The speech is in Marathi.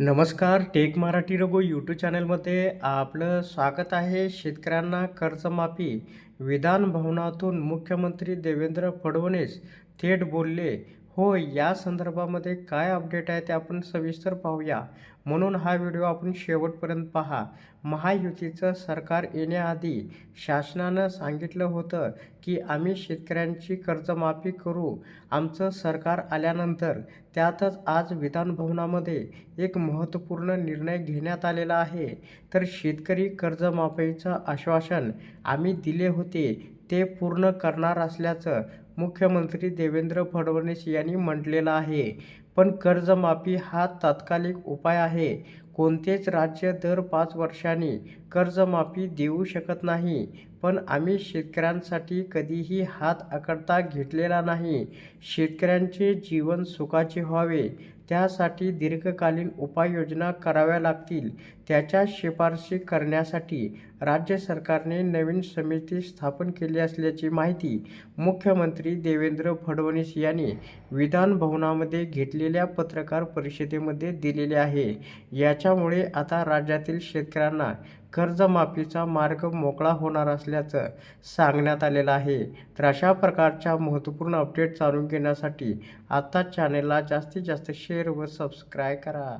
नमस्कार टेक मराठी रघु यूट्यूब चॅनलमध्ये आपलं स्वागत आहे. शेतकऱ्यांना कर्जमाफी विधान भवनातून मुख्यमंत्री देवेंद्र फडणवीस थेट बोलले. हो या संदर्भामध्ये काय अपडेट आहे ते आपण सविस्तर पाहूया. म्हणून हा व्हिडिओ आपण शेवटपर्यंत पहा. महायुतीचं सरकार येण्याआधी शासनानं सांगितलं होतं की आम्ही शेतकऱ्यांची कर्जमाफी करू. आमचं सरकार आल्यानंतर त्यातच आज विधानभवनामध्ये एक महत्त्वपूर्ण निर्णय घेण्यात आलेला आहे. तर शेतकरी कर्जमाफीचं आश्वासन आम्ही दिले होते ते पूर्ण करणार असल्याचं मुख्यमंत्री देवेंद्र फडणवीस यांनी म्हटलेलं आहे. पण कर्जमाफी हा तात्कालिक उपाय आहे. कोणतेच राज्य दर पाच वर्षांनी कर्जमाफी देऊ शकत नाही. पण आम्ही शेतकऱ्यांसाठी कधीही हात आकडता घेतलेला नाही. शेतकऱ्यांचे जीवन सुखाचे व्हावे. त्यासाठी दीर्घकालीन उपाययोजना कराव्या लागतील. त्याच्या शिफारशी करण्यासाठी राज्य सरकारने नवीन समिती स्थापन केली असल्याची माहिती मुख्यमंत्री देवेंद्र फडणवीस यांनी विधान भवनामध्ये घेतलेल्या पत्रकार परिषदेमध्ये दिलेले आहे. याच्यामुळे आता राज्यातील शेतकऱ्यांना कर्जमाफीचा मार्ग मोकळा होणार असल्याचं सांगण्यात आलेलं आहे. तर अशा प्रकारच्या महत्त्वपूर्ण अपडेट जाणून घेण्यासाठी आत्ताच चॅनेलला जास्तीत जास्त शेअर व सबस्क्राईब करा.